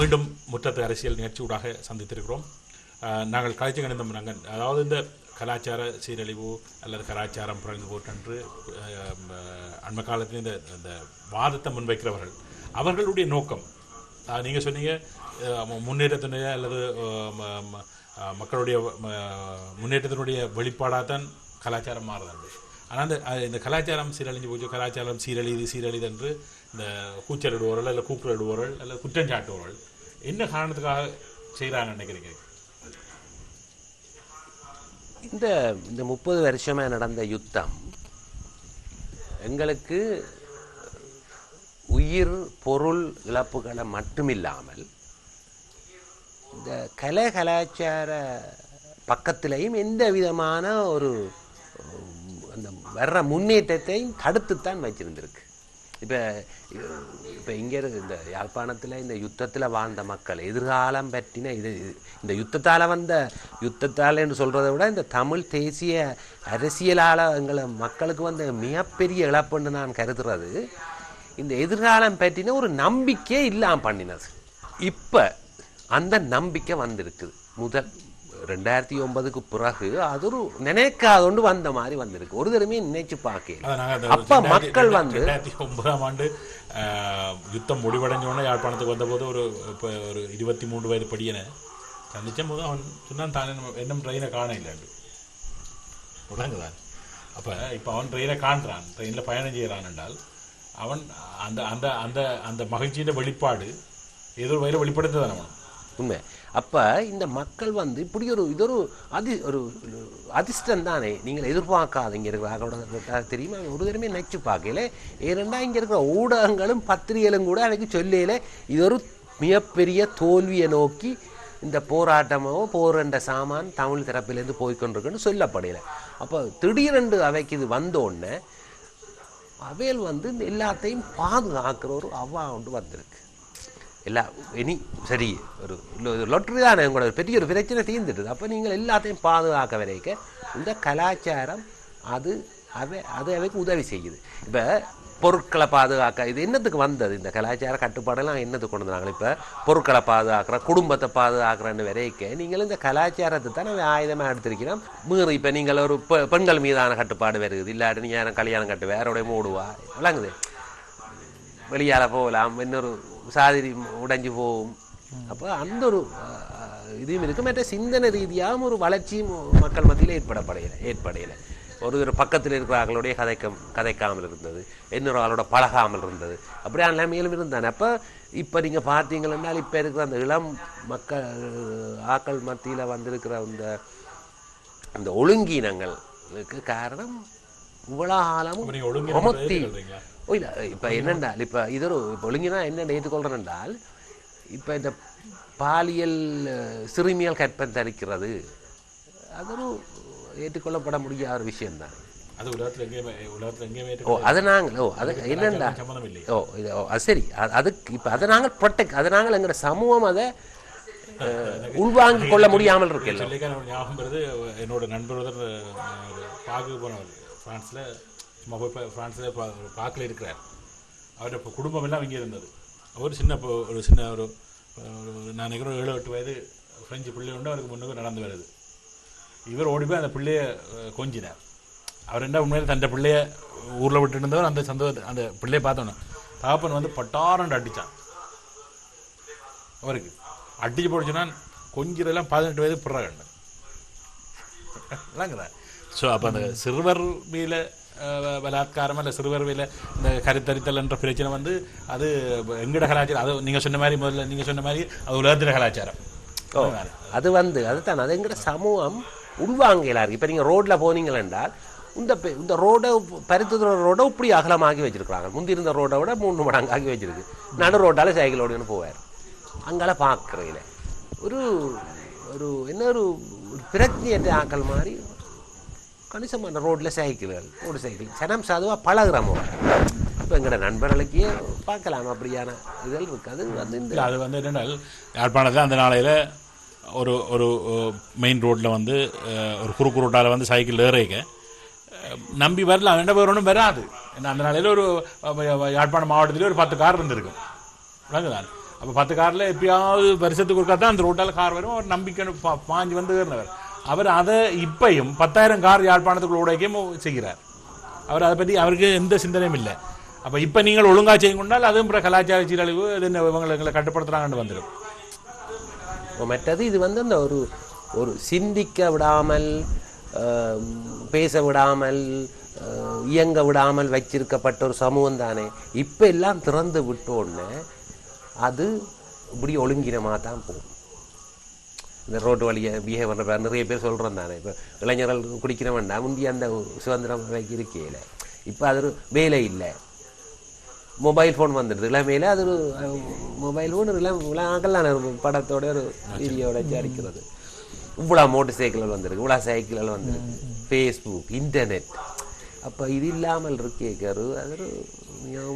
மீண்டும் முற்றத்து அரசியல் நிகழ்ச்சியூடாக சந்தித்திருக்கிறோம். நாங்கள் கலைச்சி கணிதம் நாங்கள் அதாவது இந்த கலாச்சார சீரழிவு அல்லது கலாச்சாரம் பிறந்து போட்டென்று அண்மை காலத்தில் இந்த இந்த வாதத்தை முன்வைக்கிறவர்கள் அவர்களுடைய நோக்கம். நீங்கள் சொன்னீங்க முன்னேற்றத்தினுடைய அல்லது ம- ம- மக்களுடைய முன்னேற்றத்தினுடைய வெளிப்பாடாக தான் கலாச்சாரம் மாறுதல் ஆனால் அந்த இந்த கலாச்சாரம் சீரழிஞ்சு போச்சு கலாச்சாரம் சீரழிது சீரழிது என்று இந்த கூச்சலிடுவோர்கள் அல்ல கூக்குரலிடுவோர்கள் அல்லது குற்றஞ்சாட்டுவோர்கள் என்ன காரணத்துக்காக செய்கிறாங்கன்னு நினைக்கிறீங்க? இந்த இந்த முப்பது வருஷமாக நடந்த யுத்தம் எங்களுக்கு உயிர் பொருள் இழப்புகளை மட்டுமில்லாமல் இந்த கலை கலாச்சார பக்கத்திலையும் எந்த விதமான ஒரு அந்த வர்ற முன்னேற்றத்தையும் தடுத்துத்தான் வச்சிருந்திருக்கு இப்போ இப்போ இங்கே இந்த யாழ்ப்பாணத்தில் இந்த யுத்தத்தில் வாழ்ந்த மக்கள் எதிர்காலம் பற்றின இது இது- இந்த யுத்தத்தால் வந்த யுத்தத்தால் என்று சொல்கிறத விட இந்த தமிழ் தேசிய அரசியலால் எங்களை மக்களுக்கு வந்த மிகப்பெரிய இழப்புன்னு நான் கருதுறது. இந்த எதிர்காலம் பற்றின ஒரு நம்பிக்கையே இல்லாமல் பண்ணினது. இப்போ அந்த நம்பிக்கை வந்திருக்குது. முதல் ரெண்டாயிரத்தி ஒன்பதுக்கு பிறகு அது ஒரு நினைக்காதொண்டு வந்த மாதிரி வந்திருக்கு. ஒரு தடவை நினைச்சு அந்த அப்ப மக்கள் வந்து ரெண்டாயிரத்தி ஒன்பதாம் ஆண்டு யுத்தம் முடிவடைஞ்சோடனே யாழ்ப்பாணத்துக்கு வந்தபோது ஒரு இப்போ ஒரு இருபத்தி மூன்று வயது படியனை சந்திச்ச போது அவன் சொன்னான் தான் என்ன- ட்ரெயினை காண இல்லைன்னு விளங்குதான். அப்போ இப்போ அவன் ட்ரெயினை காண்றான். ட்ரெயினில் பயணம் செய்கிறான் என்றால் அவன் அந்த அந்த அந்த அந்த மகிழ்ச்சியின் வெளிப்பாடு ஏதோ ஒரு வகையில் வெளிப்படுத்த அவன். உண்மை. அப்போ இந்த மக்கள் வந்து இப்படி ஒரு இது ஒரு அதி ஒரு அதிர்ஷ்டம் தானே. நீங்கள் எதிர்பார்க்காத இங்கே இருக்கிற ஆக்களோட தெரியுமா ஒரு தடவை நினச்சி பார்க்கல. ஏனெண்டா இங்கே இருக்கிற ஊடகங்களும் பத்திரிகைகளும் கூட எனக்கு சொல்லல. இது ஒரு மிகப்பெரிய தோல்வியை நோக்கி இந்த போராட்டமோ போரண்ட சாமான் தமிழ் தரப்பிலேருந்து போய்க்கொண்டிருக்குன்னு சொல்லப்படையில அப்போ திடீரென்று அவைக்கு இது வந்தோடனே அவையில் வந்து இந்த எல்லாத்தையும் பாதுகாக்கிற ஒரு அவ்வா ஒன்று வந்திருக்கு. எல்லா இனி சரி ஒரு லொட்டரி தானே உங்களோட பெரிய ஒரு பிரச்சனை தீர்ந்துடுது. அப்போ நீங்கள் எல்லாத்தையும் பாதுகாக்க வரைக்க இந்த கலாச்சாரம் அது அவை அது அவைக்கு உதவி செய்யுது. இப்போ பொருட்களை பாதுகாக்க இது என்னத்துக்கு வந்தது? இந்த கலாச்சார கட்டுப்பாடெல்லாம் என்னத்துக்கு கொண்டு வந்தாங்க? இப்போ பொருட்களை பாதுகாக்கிற குடும்பத்தை பாதுகாக்கிறன்னு வரைக்க நீங்கள் இந்த கலாச்சாரத்தை தான் நம்ம ஆயுதமாக எடுத்திருக்கிறோம் மீறி இப்போ நீங்கள் ஒரு பெண்கள் மீதான கட்டுப்பாடு வருது. இல்லாட்டி நீங்கள் யாரும் கல்யாணம் கட்டு வேறோடைய மூடுவா விளங்குது. வெளியால் போகலாம் இன்னொரு சாதி உடைஞ்சு போகும் அப்போ அந்த ஒரு அஹ், இதுவும் இருக்கு மற்ற சிந்தனை ரீதியாகவும் ஒரு வளர்ச்சியும் மக்கள் மத்தியில் ஏற்படப்படையில ஏற்படையில ஒரு ஒரு பக்கத்தில் இருக்கிற ஆக்களுடைய கதைக்க கதைக்காமல் இருந்தது இன்னொரு பழகாமல் இருந்தது அப்படியே நிலைமையிலும் இருந்தானே அப்போ இப்போ நீங்கள் பார்த்தீங்கன்னா இப்போ இருக்கிற அந்த இளம் மக்கள் ஆக்கள் மத்தியில் வந்திருக்கிற அந்த அந்த ஒழுங்கீனங்களுக்கு காரணம் இவ்வளோ காலமும்? ஓ இல்லை இப்போ என்னென்றால் இப்போ இது ஒரு இப்போ ஒழுங்கினா என்ன ஏற்றுக்கொள்கிறேன் என்றால் இப்போ இந்த பாலியல் சிறுமியல் கற்பந்தரிக்கிறது அது ஒரு ஏற்றுக்கொள்ளப்பட முடியாத ஒரு விஷயம்தான் அது உலகத்தில் ஓ அதை நாங்கள் ஓ அது என்னண்டா ஓ இது ஓ அது சரி. அது- அதுக்கு இப்போ அதை நாங்கள் ப்ரொடெக்ட் அதை நாங்கள் எங்களோட சமூகம் அதை உள்வாங்கிக் கொள்ள முடியாமல் ஞாபகம் வருது என்னோட நண்பர் பாக்கு போனவர் ஃப்ரான்ஸில் சும்மா போய் ஃப்ரான்ஸில் பா பாக்கில் இருக்கிறார். அவரோட இப்போ குடும்பம் எல்லாம் இங்கே இருந்தது. அவர் சின்ன இப்போ ஒரு சின்ன ஒரு நான் நினைக்கிறேன் ஒரு ஏழு எட்டு வயது ஃப்ரெஞ்சு பிள்ளை உண்டு அவருக்கு முன்னுக்கு நடந்து வருது. இவர் ஓடி போய் அந்த பிள்ளைய கொஞ்சினார். அவர் என்ன உண்மையில தன் பிள்ளைய ஊரில் விட்டுட்டு இருந்தவர் அந்த சந்தோஷ அந்த பிள்ளைய பார்த்தோன்னே தகப்பன் வந்து பட்டாரண்டு அடித்தான் அவருக்கு அடிச்சு போடுச்சுன்னா கொஞ்சிரெல்லாம் பதினெட்டு வயது பிற கண்டு. ஸோ அப்போ அந்த சிறுவர் மீல பலாத்காரம் அல்ல சிறுவர் மீல இந்த கருத்தரித்தல் என்ற பிரச்சனை வந்து அது எங்கட கலாச்சாரம் அது நீங்கள் சொன்ன மாதிரி முதல்ல நீங்கள் சொன்ன மாதிரி அது உலகத்தின கலாச்சாரம் அது வந்து அதுதான் அது எங்கட சமூகம் உள்வாங்கலா இருக்கு இப்போ நீங்கள் ரோட்டில் போனீங்கள் என்றால் இந்த பெ- இந்த ரோடை பருத்துற ரோடை இப்படி அகலமாக்கி வச்சிருக்கிறாங்க முந்தி இருந்த ரோடை விட மூணு மடங்கு ஆக்கி வச்சிருக்கு நடு ரோட்டால சைக்கிள் ஓடின்னு போவார் அங்கால பார்க்குறீங்களே ஒரு ஒரு என்ன ஒரு ஒரு பிரச்சனையற்ற ஆக்கள் மாதிரி கணிசமான ரோட்டில் சைக்கிள்கள் ஒரு சைக்கிள் சனம் சாதுவாக பழகுறோமோ இப்போ எங்களோட நண்பர்களுக்கே பார்க்கலாம் அப்படியான இதழ் இருக்காது. வந்து இந்த அது வந்து என்னென்னால் யாழ்ப்பாணத்தில் அந்த நாளையில் ஒரு ஒரு மெயின் ரோட்டில் வந்து ஒரு குறுக்கு ரோட்டால் வந்து சைக்கிள் ஏறிக்க. நம்பி வரல ரெண்டு பேரும் வராது. ஏன்னா அந்த நாளையில் ஒரு யாழ்ப்பாணம் மாவட்டத்திலே ஒரு பத்து கார் இருந்திருக்கும். விளங்குதான் அப்போ பத்து காரில் எப்பயாவது வருஷத்துக்கு ஒருக்கா தான் அந்த ரோட்டால் கார் வரும். ஒரு நம்பிக்கை பா- பாஞ்சு வந்து ஏறினவர். அவர் அதை இப்பையும் பத்தாயிரம் கார் யாழ்ப்பாணத்துக்குள்ளோடையும் செய்கிறார். அவர் அதை பற்றி அவருக்கு எந்த சிந்தனையும் இல்லை. அப்போ இப்போ நீங்கள் ஒழுங்காட்சியும் கொண்டால் அதுவும் பிற கலாச்சார சீரழிவு இது என்ன இவங்களை எங்களை கட்டுப்படுத்துகிறாங்கன்னு வந்துடும். இப்போ மற்றது இது வந்து அந்த ஒரு ஒரு சிந்திக்க விடாமல் பேச விடாமல் இயங்க விடாமல் வச்சிருக்கப்பட்ட ஒரு சமூகம் தானே. இப்போ எல்லாம் திறந்து விட்டோன்னே அது இப்படி ஒழுங்கினமாக தான் போகும். இந்த ரோட்டு வழியை பிஹேவ் பண்ணுற நிறைய பேர் சொல்கிறோம் தானே இப்போ இளைஞர்கள் குடிக்கிற வேண்டாம் முந்தி அந்த சுதந்திரம் இருக்கையில். இப்போ அது ஒரு வேலை இல்லை. மொபைல் ஃபோன் வந்துடுது. இளமையில் அது ஒரு மொபைல் ஃபோன் இளம் இளம் படத்தோட ஒரு வீடியோட அடிக்கிறது. இவ்வளோ மோட்டர் சைக்கிள்கள் வந்திருக்கு. இவ்வளோ சைக்கிள்கள் வந்திருக்கு. ஃபேஸ்புக் இன்டர்நெட் அப்போ இது இல்லாமல் இருக்கேக்காரு அது ஒரு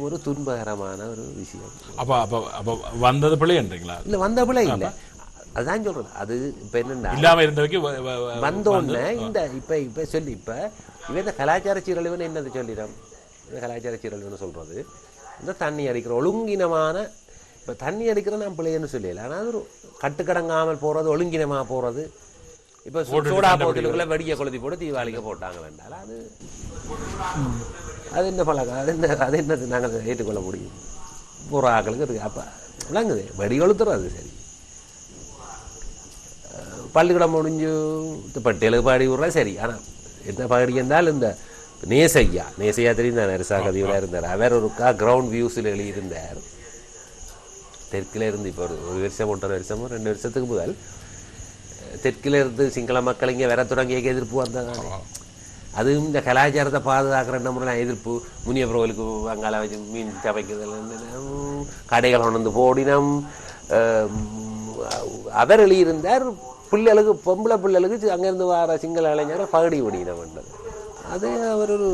ஒரு துன்பகரமான ஒரு விஷயம். அப்போ அப்போ அப்போ வந்தது பிள்ளைன்றீங்களா இல்லை வந்த பிள்ளை இல்லை. அதுதான் சொல்கிறது அது இப்போ என்னென்னா இல்லாமல் இருந்தவைக்கு வ- வ- வ- வந்தோடனே இந்த இப்போ இப்போ சொல்லி இப்போ இவன் இந்த கலாச்சார சீரழிவுன்னு என்னது சொல்லிடும்? இந்த கலாச்சார சீரழிவுன்னு சொல்கிறது இந்த தண்ணி அடிக்கிற ஒழுங்கினமான இப்போ தண்ணி அடிக்கிற நான் பிள்ளைன்னு சொல்லல. ஆனால் அது ஒரு கட்டுக்கடங்காமல் போகிறது ஒழுங்கினமாக போகிறது இப்போ சோடா போத்தலுக்குள்ள வெடியை கொளுத்தி போட்டு தீபாவளிக்கு போட்டாங்க வேண்டாம் அது அது என்ன பழக்கம்? அது என்ன அது என்னது? நாங்கள் ஏற்றுக்கொள்ள முடியும். ஒரு ஆக்களுக்கு இருக்கு அப்போ விளங்குது. வெடி கொளுத்துறது சரி. பள்ளிக்கூடம் முடிஞ்சு பட்டியலுக்கு பாடி விட்றா சரி ஆனால் எந்த பாடி இருந்தால் இந்த நேசையா நேசையா தெரியும் தான் நரிசா கதியில் இருந்தார் அவர் ஒருக்கா கிரவுண்ட் வியூஸில் எழுதியிருந்தார் தெற்கில் இருந்து இப்போ ஒரு ஒரு வருஷம் ஒன்றரை வருஷமோ ரெண்டு வருஷத்துக்கு முதல் தெற்கில் இருந்து சிங்கள மக்கள் இங்கே வர தொடங்கிய எதிர்ப்பு வந்ததானே அதுவும் இந்த கலாச்சாரத்தை பாதுகாக்கிற முறையில் எதிர்ப்பு முனியப்புறவலுக்கு அங்கால வச்சு மீன் சமைக்கிறதுல கடைகள் கொண்டு வந்து போடினம் அவர் எழுதியிருந்தார் பிள்ளைகளுக்கு பொம்பளை பிள்ளைகளுக்கு அங்கேருந்து வர சிங்கள இளைஞரை பகடி ஒடினவன்றது அது அவர் ஒரு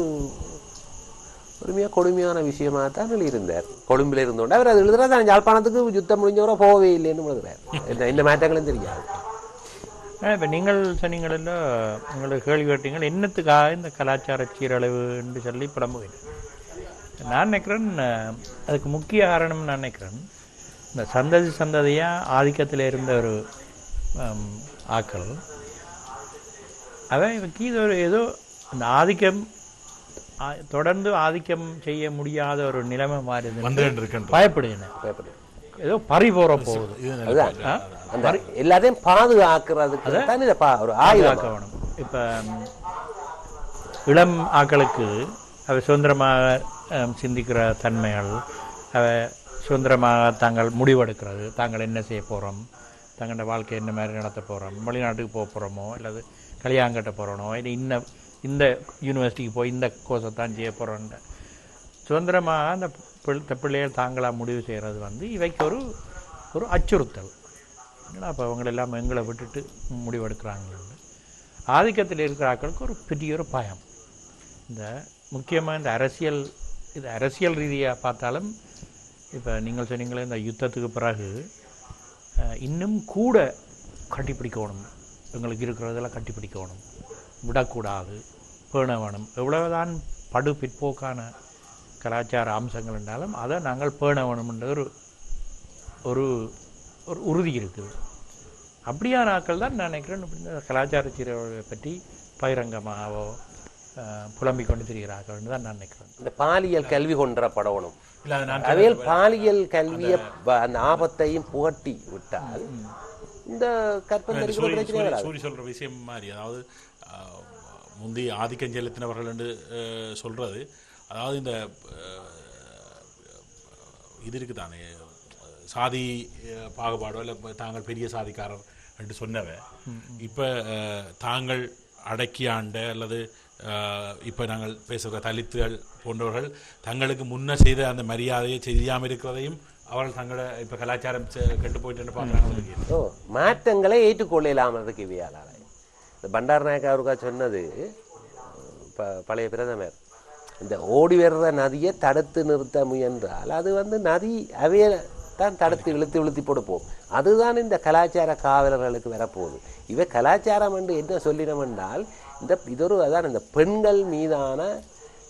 ஒரு கொடுமையான விஷயமா தான் எழுதியிருந்தார் கொழும்பில் இருந்தோண்டு அவர் அது எழுதுறா தான் யாழ்ப்பாணத்துக்கு யுத்தம் முடிஞ்சவரை போகவே இல்லைன்னு எழுதுறார். இந்த மாற்றங்களும் தெரியாது. இப்போ நீங்கள் சொன்னீங்கள உங்களுக்கு கேள்வி கேட்டீங்கள் என்னத்துக்காக இந்த கலாச்சார சீரழிவு என்று சொல்லி புலம்புகிறேன். நான் நினைக்கிறேன் அதுக்கு முக்கிய காரணம் நான் நினைக்கிறேன் இந்த சந்ததி சந்ததியாக ஆதிக்கத்தில் இருந்த ஒரு ஆக்கள். அவன் இவனுக்கு இது ஒரு ஏதோ அந்த ஆதிக்கம் தொடர்ந்து ஆதிக்கம் செய்ய முடியாத ஒரு நிலைமை மாறுது வந்து இருக்கின்ற பயப்படுகிறேன் பயப்படு. ஏதோ பறி போற போகுது. எல்லாத்தையும் பாதுகாக்கிறதுக்கு தான் இதை பா ஒரு ஆயுதம். பாதுகாக்கணும். இப்போ இளம் ஆக்களுக்கு அவை சுதந்திரமாக சிந்திக்கிற தன்மைகள் அவை சுதந்திரமாக தாங்கள் முடிவெடுக்கிறது. தாங்கள் என்ன செய்ய போகிறோம் தங்களோட வாழ்க்கை என்ன மாதிரி நடத்த போகிறோம் வெளிநாட்டுக்கு போக போகிறோமோ அல்லது கல்யாணம் கட்ட போகிறோனோ இல்லை இன்ன இந்த யூனிவர்சிட்டிக்கு போய் இந்த கோர்ஸை தான் செய்ய போகிறோன்ற சுதந்திரமாக அந்த பிள்ளைகள் தாங்களாக முடிவு செய்கிறது வந்து இவைக்கு ஒரு ஒரு அச்சுறுத்தல். அப்போ அவங்க எல்லாம் எங்களை விட்டுட்டு முடிவெடுக்கிறாங்கன்னு ஆதிக்கத்தில் இருக்கிற ஆக்களுக்கு ஒரு பெரிய ஒரு பயம். இந்த முக்கியமாக இந்த அரசியல் இது அரசியல் ரீதியாக பார்த்தாலும் இப்போ நீங்கள் சொன்னீங்களே இந்த யுத்தத்துக்கு பிறகு இன்னும் கூட கட்டிப்பிடிக்கணும். எங்களுக்கு இருக்கிறதெல்லாம் கட்டிப்பிடிக்கணும். விடக்கூடாது. பேண வேணும் எவ்வளவுதான் படு பிற்போக்கான கலாச்சார அம்சங்கள் இருந்தாலும் அதை நாங்கள் பேண வேணும்ன்ற ஒரு ஒரு ஒரு உறுதி இருக்குது. அப்படியான ஆட்கள் தான் நான் நினைக்கிறேன். கலாச்சார சீரழிவை பற்றி பகிரங்கமாகவோ புலம்பிக் கொண்டு திரிகிறார்கள்னு தான் நான் நினைக்கிறேன். இந்த பாலியல் கல்வி கொன்ற நான் அவையில் பாலியல் கல்வியை அந்த ஆபத்தையும் புகட்டி விட்டால் இந்த கற்பந்தரிக்கிற சூரி சொல்ற விஷயம் மாதிரி அதாவது முந்தி ஆதிக்கம் செலுத்தினவர்கள் என்று சொல்றது. அதாவது இந்த இது இருக்குதானே சாதி ஆஹ், பாகுபாடோ இல்லை தாங்கள் பெரிய சாதிக்காரர் என்று சொன்னவ இப்போ தாங்கள் அடக்கி ஆண்ட அல்லது இப்போ நாங்கள் பேசுகிற தலித்துகள் போன்றவர்கள் தங்களுக்கு முன்ன செய்த அந்த மரியாதையை செய்யாமல் இருக்கிறதையும் அவர்கள் தங்களோட இப்போ கலாச்சாரம் கெட்டு போயிட்டு பார்க்குறாங்க ஓ மாற்றங்களை ஏற்றுக்கொள்ளலாமதுக்கு இவையாளால இந்த பண்டார் நாயக் அவருக்கா சொன்னது ப பழைய பிரதமர் இந்த ஓடி வர்ற நதியை தடுத்து நிறுத்த முயன்றால் அது வந்து நதி அவைய தான் தடுத்து இழுத்து இழுத்தி போடுப்போம். அதுதான் இந்த கலாச்சார காவலர்களுக்கு வரப்போகுது. இவை கலாச்சாரம் என்று என்ன சொல்லினோம் என்றால் இந்த இதொரு அதான் இந்த பெண்கள் மீதான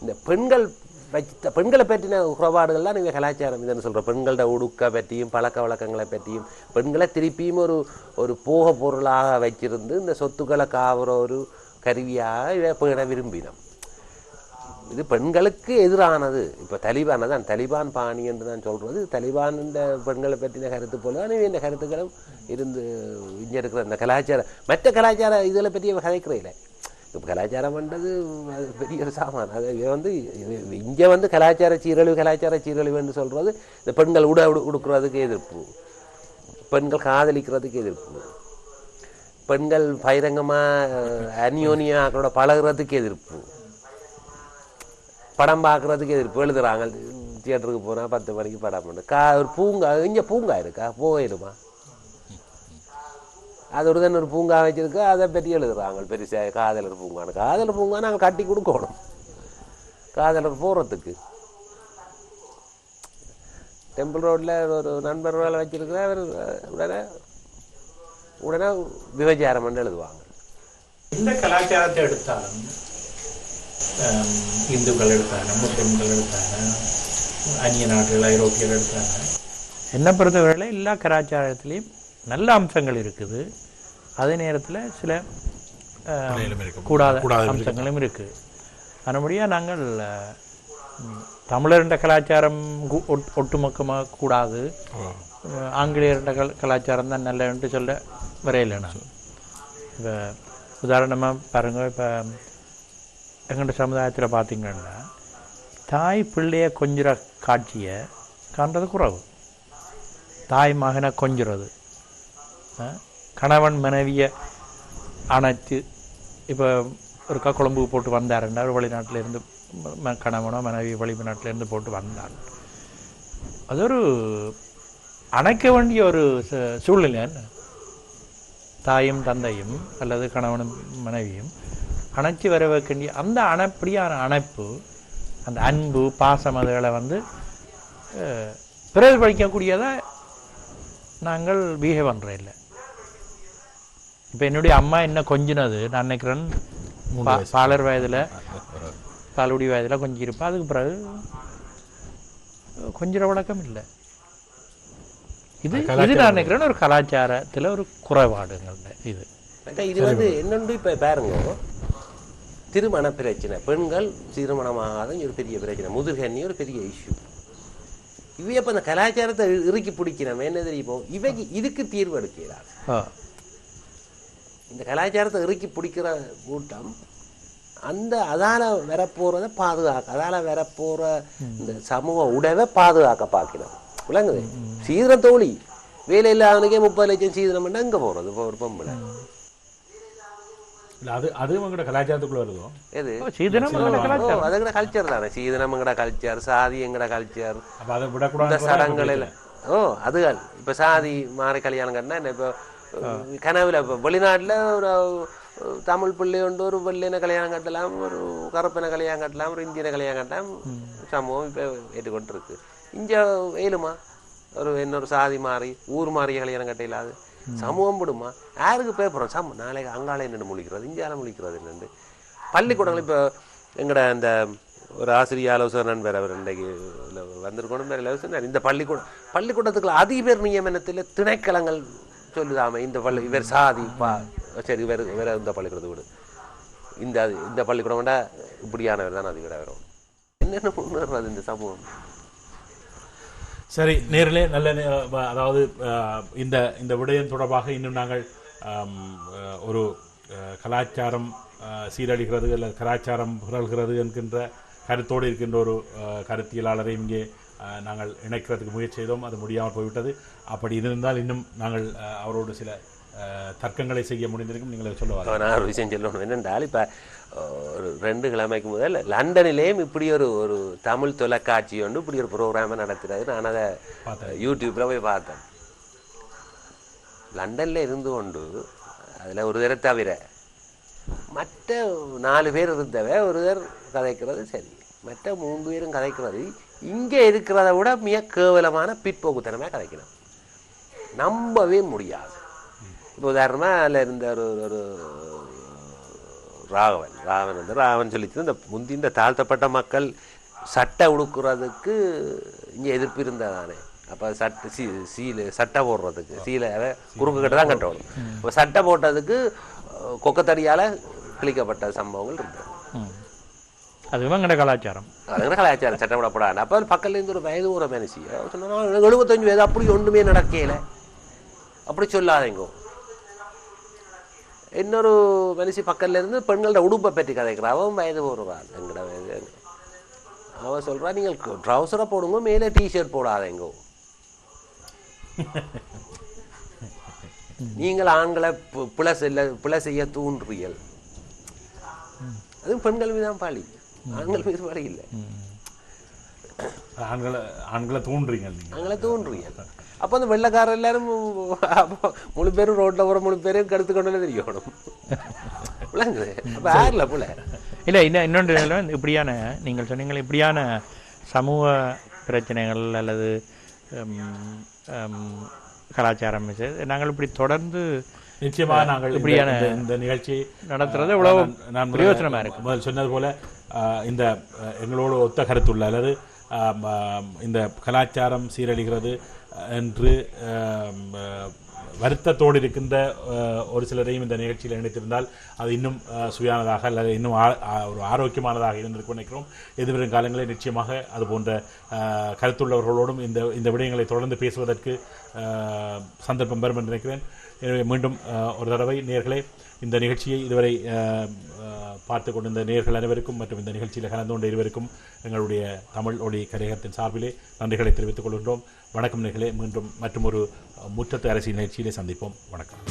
இந்த பெண்கள் வச்சு பெண்களை பற்றின குறைபாடுகள்லாம் நீங்கள் கலாச்சாரம் இதுன்னு சொல்கிற பெண்களோட உடுக்க பற்றியும் பழக்க வழக்கங்களை பற்றியும் பெண்களை திருப்பியும் ஒரு ஒரு போக பொருளாக வச்சிருந்து இந்த சொத்துக்களை காவுற ஒரு கருவியாக இதை பேண விரும்பினோம். இது பெண்களுக்கு எதிரானது. இப்போ தலிபான் தான் தலிபான் பாணி என்று நான் சொல்கிறது தலிபான் இந்த பெண்களை பற்றின கருத்து போல தான் இந்த கருத்துக்களும் இருந்து இங்கே இருக்கிற இந்த கலாச்சாரம் மற்ற கலாச்சார இதில் பற்றி கதைக்கிறதில்ல. கலாச்சாரம் பண்ணுறது அது பெரிய ஒரு சாமான். அது இது வந்து இங்கே வந்து கலாச்சார சீரழிவு கலாச்சார சீரழிவுன்னு சொல்கிறது இந்த பெண்கள் உட உடு- உடுக்கிறதுக்கு எதிர்ப்பு. பெண்கள் காதலிக்கிறதுக்கு எதிர்ப்பு. பெண்கள் பகிரங்கமாக அந்யோனியாக்களோட பழகுறதுக்கு எதிர்ப்பு. படம் பார்க்குறதுக்கு எதிர்ப்பு. எழுதுறாங்க. தியேட்டருக்கு போனால் பத்து மணிக்கு படம் பண்ணு கா ஒரு பூங்கா இங்கே பூங்கா இருக்கா? போயிடுமா அது ஒரு தான் ஒரு பூங்கா வச்சிருக்கா அதை பற்றி எழுதுறாங்க. பெருசாக காதலர் பூங்கான்னு. காதலர் பூங்கா நாங்கள் கட்டி கொடுக்கணும். காதலர் போகிறதுக்கு டெம்பிள் ரோட்டில் ஒரு நண்பர் வேலை வச்சிருக்கிறா அவர் உடனே உடனே விபச்சாரம் பண்ணி எழுதுவாங்க. எந்த கலாச்சாரத்தை எடுத்தாலும் இந்துக்கள் எடுத்தாங்க முஸ்லிம்கள் எடுத்தாங்க அந்நிய நாடுகள் ஐரோப்பியர்கள் எடுத்தாங்க. என்னை பொறுத்தவரையில் எல்லா கலாச்சாரத்திலையும் நல்ல அம்சங்கள் இருக்குது அதே நேரத்தில் சில. கூடாத அம்சங்களும் இருக்குது அதன்படியாக நாங்கள் தமிழர்ன்ற கலாச்சாரம் கு- ஒட்- ஒட்டுமொத்தமாக கூடாது. ஆங்கிலேயர்ன்ற கல் கலாச்சாரம் தான் நல்லன்ட்டு சொல்ல வரையில நான் இப்போ உதாரணமாக பாருங்க இப்போ எங்கள்ட சமுதாயத்தில் பார்த்தீங்கன்னா தாய் பிள்ளைய கொஞ்சுற காட்சியை காண்றது குறவு தாய் மகனை கொஞ்சுறது? கணவன் மனைவியை அணைத்து இப்போ ஒருக்கா குழம்பு போட்டு வந்தாருன்னா ஒரு வெளிநாட்டில் ம- கணவனோ மனைவி வெளிநாட்டிலேருந்து போட்டு வந்தார். அது ஒரு அணைக்க வேண்டிய ஒரு சூழ்நிலை என்ன? தாயும் தந்தையும் அல்லது கணவனும் மனைவியும் அணைச்சி வர வேண்டிய அந்த அணைப்படியான அணைப்பு அந்த அன்பு பாசம் அதுகளை வந்து அஹ், பிரதிபலிக்கக்கூடியதை நாங்கள் பிஹேவ் பண்ணுறோம் இல்லை இப்போ என்னுடைய அம்மா என்ன கொஞ்சினது? நான் நினைக்கிறேன் பாலர் வயதில் பாலுடி வயதில் கொஞ்சம் இருப்பா அதுக்கு பிறகு கொஞ்சிற வழக்கம் இல்லை. இது இது நான் நினைக்கிறேன் ஒரு கலாச்சாரத்தில் ஒரு குறைபாடுங்கள்ல இது. இது வந்து என்னண்டு இப்ப பாருங்க. திருமண பிரச்சனை. பெண்கள் திருமணமாகாத ஒரு பெரிய பிரச்சனை. முதுகண்ணி ஒரு பெரிய இஷ்யூ இவைய இப்ப இந்த கலாச்சாரத்தை இறுக்கி பிடிக்கிறோம். என்ன தெரியுமோ? இவைக்கு இதுக்கு தீர்வு எடுக்கிறார் இந்த கலாச்சாரத்தை இறுக்கி பிடிக்கிற கூட்டம் அந்த அதால வரப்போறத பாதுகாக்க அதால வரப்போற இந்த சமூக உடவை பாதுகாக்க பார்க்கணும் விளங்குது. சீதனம் தோழி வேலை இல்லாதவனுக்கே முப்பது லட்சம் சீதனம் பண்ணா எங்க போறது? இப்போ ஒரு பொம்பளை. இல்ல அது கலாச்சாரத்துக்குள்ள வருதோ? எது? சீதனம் கலாச்சாரம். அது எங்கட கல்ச்சர் தானே. சீதனம் எங்கட கல்ச்சர் சாதி எங்கட கல்ச்சர் அப்ப அதை விடக்கூடாது சடங்குகள் ஓ அதுகள் இப்ப சாதி மாறி கல்யாணம் கட்டினா என்ன? இப்போ கனவுல இப்போ வெளிநாட்டுல ஒரு தமிழ் பிள்ளை உண்டு ஒரு வெள்ளின கல்யாணம் கட்டலாம் ஒரு கருப்பின கல்யாணம் கட்டலாம் ஒரு இந்தியன கல்யாணம் கட்டலாம். சமூகம் இப்போ ஏற்றுக்கொண்டு இருக்கு இங்க ஏழுமா? ஒரு இன்னொரு சாதி மாறி ஊர் மாறிய கல்யாணம் கட்ட இல்லாது சமூகம் விடுமா? யாருக்கு பேப்பரும் சம் நாளைக்கு அங்கால என்னென்னு முழிக்கிறது இந்தியாவில் முழிக்கிறது என்னென்று பள்ளிக்கூடங்கள் இப்போ எங்கட அந்த ஒரு ஆசிரியர் ஆலோசகன் பேர் அவர் இன்றைக்கு வந்திருக்கணும் வேற இந்த பள்ளிக்கூடம் பள்ளிக்கூடத்துக்குள்ள அதிக பேர் நியமனத்தில் திணைக்களங்கள் சொல்லுதாம இந்த பள்ளி இவர் சாதி பா சரி வேறு வேற இந்த பள்ளிக்கூடத்தை விடு. இந்த இந்த பள்ளிக்கூடம் வேண்டா இப்படியானவர் தான் அது விட வரும். என்னென்ன முன்னேறது இந்த சமூகம்? சரி நேரிலே நல்ல அதாவது இந்த இந்த விடயம் தொடர்பாக இன்னும் நாங்கள் ஒரு அஹ், கலாச்சாரம் சீரழிகிறது அல்லது கலாச்சாரம் புரள்கிறது என்கின்ற கருத்தோடு இருக்கின்ற ஒரு கருத்தியலாளரை இங்கே நாங்கள் இணைக்கிறதுக்கு முயற்சி செய்தோம். அது முடியாமல் போய்விட்டது. அப்படி இருந்தால் இன்னும் நாங்கள் அவரோடு சில தர்க்கங்களை செய்ய முடிந்திருக்கும். நீங்கள் சொல்ல வரலாம். இப்ப நான் ஒரு விஷயம் சொல்லணும். என்னென்றால் இப்போ ஒரு ரெண்டு கிழமைக்கு முதல் லண்டனிலேயும் இப்படி ஒரு ஒரு தமிழ் தொலைக்காட்சி ஒன்று இப்படி ஒரு ப்ரோக்ராமை நடத்துறது நான் அதை யூடியூப்பில் போய் பார்த்தேன். லண்டனில் இருந்து கொண்டு அதில் ஒரு தடவை தவிர மற்ற நாலு பேர் இருந்தவ ஒருத்தர் கதைக்கிறது சரி மற்ற மூன்று பேரும் கதைக்கிறது இங்கே இருக்கிறத விட மிக கேவலமான பிற்போக்குத்தனமாக கதைக்கணும் நம்பவே முடியாது. இப்போ உதாரணமாக அதில் இருந்த ஒரு ஒரு ராகவன் ராகவன் வந்து ராகவன் சொல்லிச்சு இந்த முந்தி இந்த தாழ்த்தப்பட்ட மக்கள் சட்டை உடுக்குறதுக்கு இங்கே எதிர்ப்பு இருந்தால் தானே அப்போ சட்டை சீ சீல சட்டை போடுறதுக்கு சீலை குறுக்கு கட்டு தான் கட்டணும் இப்போ சட்டை போட்டதுக்கு கொக்கத்தடியால் கிழிக்கப்பட்ட சம்பவங்கள் இருந்தது. அதுவும் எங்கட கலாச்சாரம். அதுங்கிற கலாச்சாரம் சட்டம் விடப்படாது அப்போ பக்கத்துல இருந்து ஒரு வயது ஒரு மனுஷி சொன்னா எழுபத்தஞ்சு வயது அப்படி ஒன்றுமே நடக்கல. அப்படி சொல்லாதீங்கோ. இன்னொரு மனுஷி பக்கத்துல இருந்து பெண்களோட உடுப்பை பற்றி கதைக்கிறா அவன் வயது போடுறான் எங்கட வயது அவன் சொல்றா நீங்கள் ட்ரௌசரை போடுங்க மேலே டிஷர்ட் போடாதீங்க. நீங்கள் ஆண்களை பு- பிழை செல்ல பிழை செய்ய தூண்டுறீர்கள் அதுவும் பெண்கள் மீதான் பாலி ஆண்கள் மீது பாலி இல்லை. ஆண்களை ஆண்களை தூண்டுறீங்க நீங்கள் ஆண்களை தூண்டுறீங்க. அப்போ அந்த வெள்ளைக்காரர் எல்லாரும் அப்போ முழு பேரும் ரோட்டில் போகிற முழு பேரும் கடுத்து கொண்டு தெரியணும் விளங்குது. அப்போ யாரில் புல. இல்லை இன்னும் இன்னொன்று இப்படியான நீங்கள் சொன்னீங்களே இப்படியான சமூக பிரச்சனைகள் அல்லது கலாச்சாரம் நாங்கள் இப்படி தொடர்ந்து நிச்சயமாக நாங்கள் இப்படியான இந்த- நிகழ்ச்சி நடத்துறது எவ்வளவு நான் நான் பிரயோஜனமா முதல்ல- இருக்கு. முதல் சொன்னது போல இந்த எங்களோடு ஒத்த கருத்துள்ள அல்லது இந்த கலாச்சாரம் சீரழிகிறது என்று வருத்தத்தோடு இருக்கின்ற ஒரு சிலரையும் இந்த நிகழ்ச்சியில் இணைத்திருந்தால் அது இன்னும் சுயானதாக அல்லது இன்னும் ஒரு ஆரோக்கியமானதாக இருந்திருக்கும் நினைக்கிறோம். எதிர்வரும் காலங்களில் நிச்சயமாக அது போன்ற கருத்துள்ளவர்களோடும் இந்த இந்த விடயங்களை தொடர்ந்து பேசுவதற்கு சந்தர்ப்பம் வரும் என்று நினைக்கிறேன். எனவே மீண்டும் ஒரு தடவை நேர்களே இந்த நிகழ்ச்சியை இதுவரை பார்த்து கொண்டிருந்த நேர்கள் அனைவருக்கும் மற்றும் இந்த நிகழ்ச்சியில் கலந்து கொண்ட இருவருக்கும் எங்களுடைய தமிழ் ஒளி கலையகத்தின் சார்பிலே நன்றிகளை தெரிவித்துக் கொள்கின்றோம். வணக்கம் நிகழே மீண்டும் மற்றும் ஒரு முற்றத்து அரசியல் நிகழ்ச்சியிலே சந்திப்போம். வணக்கம்.